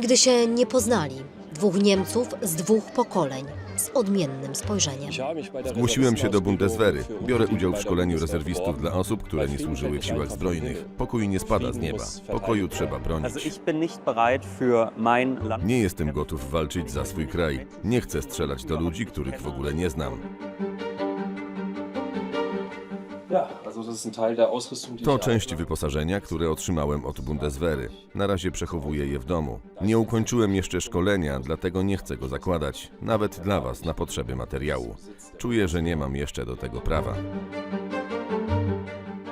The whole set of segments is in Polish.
Nigdy się nie poznali. Dwóch Niemców z dwóch pokoleń, z odmiennym spojrzeniem. Zgłosiłem się do Bundeswehry. Biorę udział w szkoleniu rezerwistów dla osób, które nie służyły w siłach zbrojnych. Pokój nie spada z nieba. Pokoju trzeba bronić. Nie jestem gotów walczyć za swój kraj. Nie chcę strzelać do ludzi, których w ogóle nie znam. To część wyposażenia, które otrzymałem od Bundeswehry. Na razie przechowuję je w domu. Nie ukończyłem jeszcze szkolenia, dlatego nie chcę go zakładać, nawet dla Was na potrzeby materiału. Czuję, że nie mam jeszcze do tego prawa.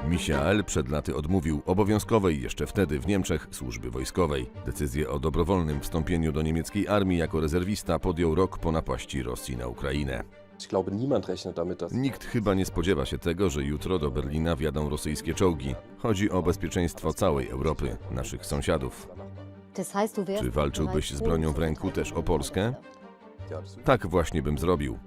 Michael przed laty odmówił obowiązkowej jeszcze wtedy w Niemczech służby wojskowej. Decyzję o dobrowolnym wstąpieniu do niemieckiej armii jako rezerwista podjął rok po napaści Rosji na Ukrainę. Ich glaube, niemand rechnet damit, dass Nikt chyba nie spodziewa się tego, że jutro do Berlina wjadą rosyjskie czołgi. Chodzi o bezpieczeństwo całej Europy, naszych sąsiadów. Czy walczyłbyś z bronią w ręku też o Polskę? Tak właśnie bym zrobił.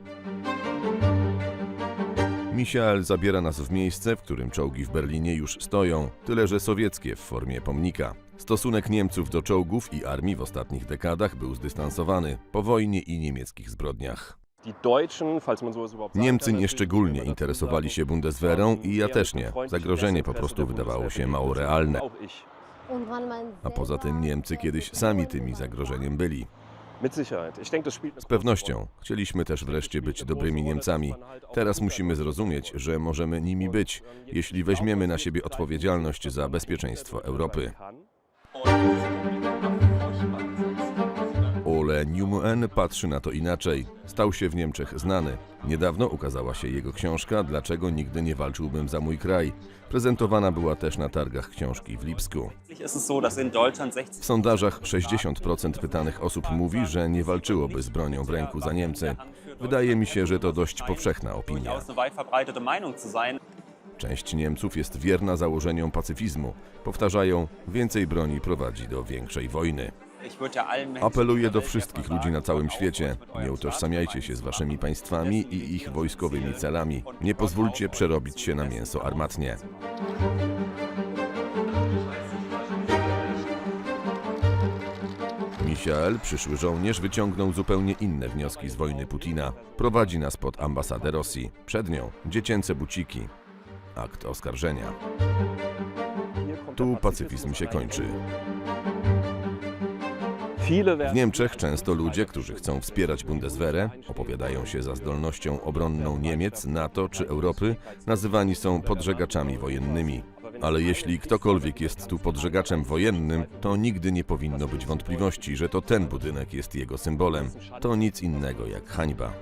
Michael zabiera nas w miejsce, w którym czołgi w Berlinie już stoją, tyle że sowieckie w formie pomnika. Stosunek Niemców do czołgów i armii w ostatnich dekadach był zdystansowany po wojnie i niemieckich zbrodniach. Niemcy nieszczególnie interesowali się Bundeswehrą i ja też nie. Zagrożenie po prostu wydawało się mało realne. A poza tym Niemcy kiedyś sami tymi zagrożeniem byli. Z pewnością. Chcieliśmy też wreszcie być dobrymi Niemcami. Teraz musimy zrozumieć, że możemy nimi być, jeśli weźmiemy na siebie odpowiedzialność za bezpieczeństwo Europy. Ole Newman patrzy na to inaczej. Stał się w Niemczech znany. Niedawno ukazała się jego książka Dlaczego nigdy nie walczyłbym za mój kraj. Prezentowana była też na targach książki w Lipsku. Ist es so, dass in Deutschland 60 W sondażach 60% pytanych osób mówi, że nie walczyłoby z bronią w ręku za Niemcy. Wydaje mi się, że to dość powszechna opinia. Część Niemców jest wierna założeniom pacyfizmu. Powtarzają, więcej broni prowadzi do większej wojny. Apeluję do wszystkich ludzi na całym świecie. Nie utożsamiajcie się z waszymi państwami i ich wojskowymi celami. Nie pozwólcie przerobić się na mięso armatnie. Michael, przyszły żołnierz, wyciągnął zupełnie inne wnioski z wojny Putina. Prowadzi nas pod ambasadę Rosji. Przed nią dziecięce buciki. Akt oskarżenia. Tu pacyfizm się kończy. W Niemczech często ludzie, którzy chcą wspierać Bundeswehrę, opowiadają się za zdolnością obronną Niemiec, NATO czy Europy, nazywani są podżegaczami wojennymi. Ale jeśli ktokolwiek jest tu podżegaczem wojennym, to nigdy nie powinno być wątpliwości, że to ten budynek jest jego symbolem. To nic innego jak hańba.